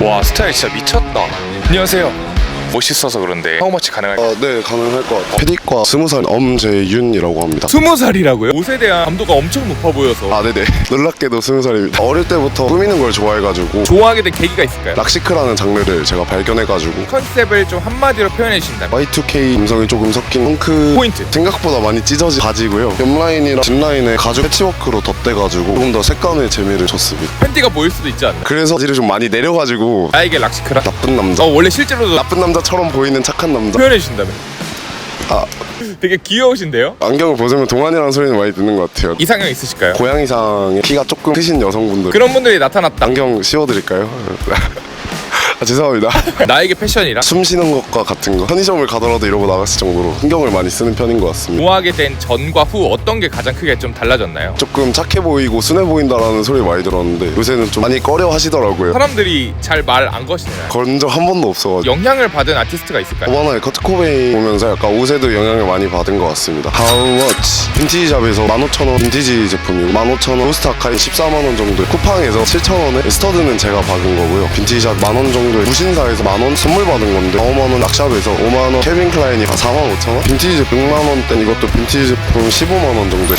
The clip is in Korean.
와 스타일 진짜 미쳤다. 안녕하세요 멋있어서 그런데 하우머치 가능할까요? 어, 네 가능할 것 같아요 피디과 스무 살 엄재윤이라고 합니다 스무 살이라고요? 옷에 대한 감도가 엄청 높아 보여서 아 네네 놀랍게도 스무 살입니다 어릴 때부터 꾸미는 걸 좋아해가지고 좋아하게 된 계기가 있을까요? 락시크라는 장르를 제가 발견해가지고 컨셉을 좀 한마디로 표현해 주신다면 Y2K 음성이 조금 섞인 펑크 포인트. 생각보다 많이 찢어진 바지고요 옆라인이랑 뒷라인에 가죽 패치워크로 덧대가지고 조금 더 색감의 재미를 줬습니다 팬티가 보일 수도 있지 않나요? 그래서 바지를 좀 많이 내려가지고 나에게 락시크라? 나쁜 남자 어 원래 실제로도 나쁜 남자 처럼 보이는 착한 남자 표현해 주신다면 아 되게 귀여우신데요? 안경을 벗으면 동안이라는 소리는 많이 듣는 것 같아요 이상형 있으실까요? 고양이상의 키가 조금 크신 여성분들 그런 분들이 나타났다 안경 씌워드릴까요? 아, 죄송합니다. 나에게 패션이라? 숨 쉬는 것과 같은 거. 편의점을 가더라도 이러고 나갔을 정도로 신경을 많이 쓰는 편인 것 같습니다. 좋아하게 된 전과 후 어떤 게 가장 크게 좀 달라졌나요? 조금 착해 보이고 순해 보인다라는 소리 많이 들었는데 요새는 좀 많이 꺼려 하시더라고요. 사람들이 잘 말 안 거시나요? 그런 적한 번도 없어가지고. 영향을 받은 아티스트가 있을까요? 오바나의 커트 코베인 보면서 약간 옷에도 영향을 많이 받은 것 같습니다. How much? 빈티지 샵에서 15,000원. 빈티지 제품이고 15,000원. 로스타카이 14만 원 정도 쿠팡에서 7,000원에 스터드는 제가 박은 거고요. 빈티지 샵 만원 정도 무신사에서 만원 선물 받은 건데 5만원 락샵에서 5만원 케빈 클라인이 4만 5천원? 빈티지 제품 6만원 땐 이것도 빈티지 제품 15만원 정도